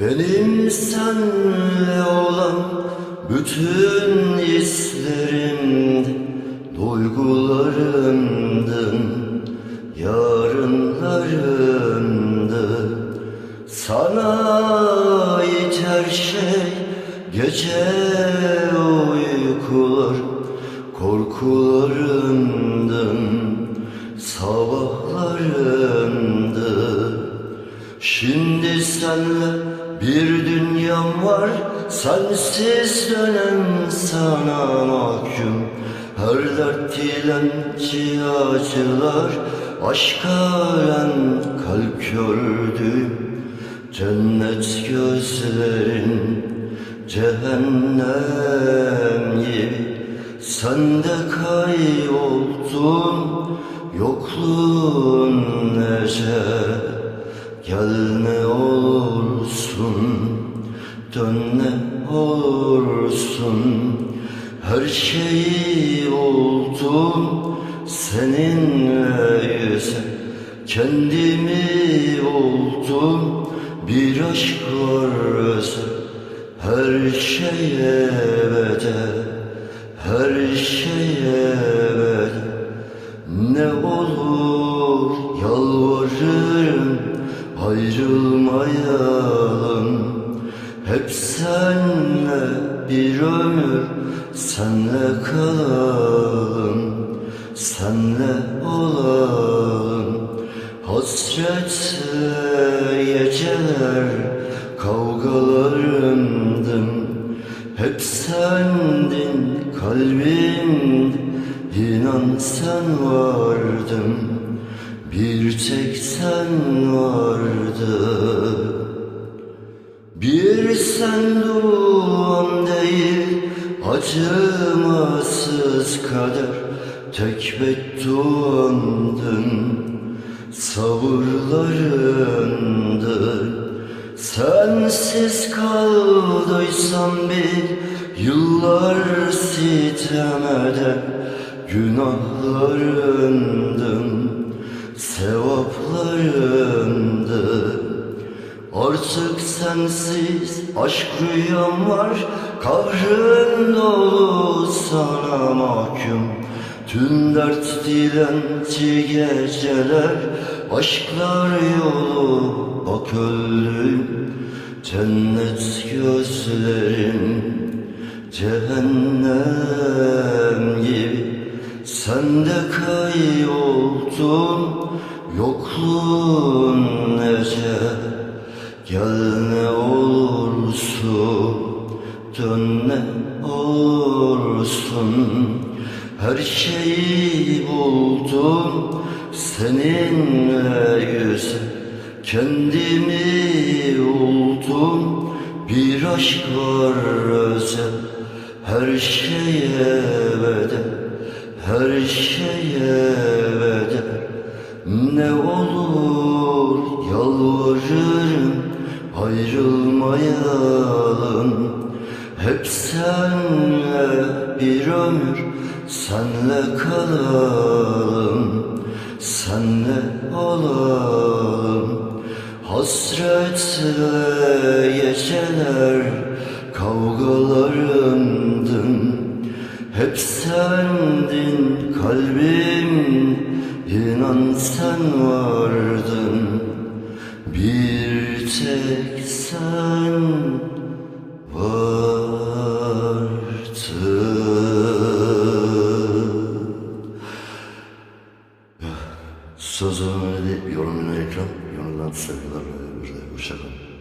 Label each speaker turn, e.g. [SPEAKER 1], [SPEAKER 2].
[SPEAKER 1] Benim senle olan bütün hislerimdi, duygularımdın, yarınlarımdı. Sana ait her şey, gece uykular, korkularımdın, sabahlarımdı. Şimdi senle bir dünyam var Sensiz dönem sana mahkum. Her dert dilenci acılar Aşka ölen kalp kördü Cennet gözlerin cehennem gibi. Sen de kayboldun yokluğun nece Ne olursun, dön ne olursun Her şey oldum seninle yüze. Kendimi oldum bir aşk var özel Her şeye bedel, her şeye bedel. Ne olur yalvarırım ayrılmayalım. Hep senle bir ömür senle kalalım. Senle olalım. Hasretle geceler kavgalarımdın Hep sendin kalbimde İnan sen vardın Bir tek sen vardın. Bir sen duam değil acımasız kader. Tek bedduamdın sabırlarındır. Sensiz kaldıysam bir yıllar sitemede Günahlarımdın sensiz aşk rüyam var. Kahrın dolu sana mahkum. Tüm dert dilenci geceler Aşklar yolu bak öldüm. Cennet gözlerim Cehennem gibi. Sen de kayboldun Yokluğun nece Gel ne olursun Dön ne olursun. Her şeyi buldum Seninle yüze Kendimi oldum Bir aşk var özel. Her şeye bedel Her şeye bedel. Ne olur yalvarırım ayrılmayalım Hep senle bir ömür senle kalalım. Senle olalım. Hasretle geceler kavgalarımdın. Hep sendin kalbim inan sen vardın. Bir tek sen vardın Sözümü yorum ekran, yorumdan sevgilerle bir de hoşçakalın.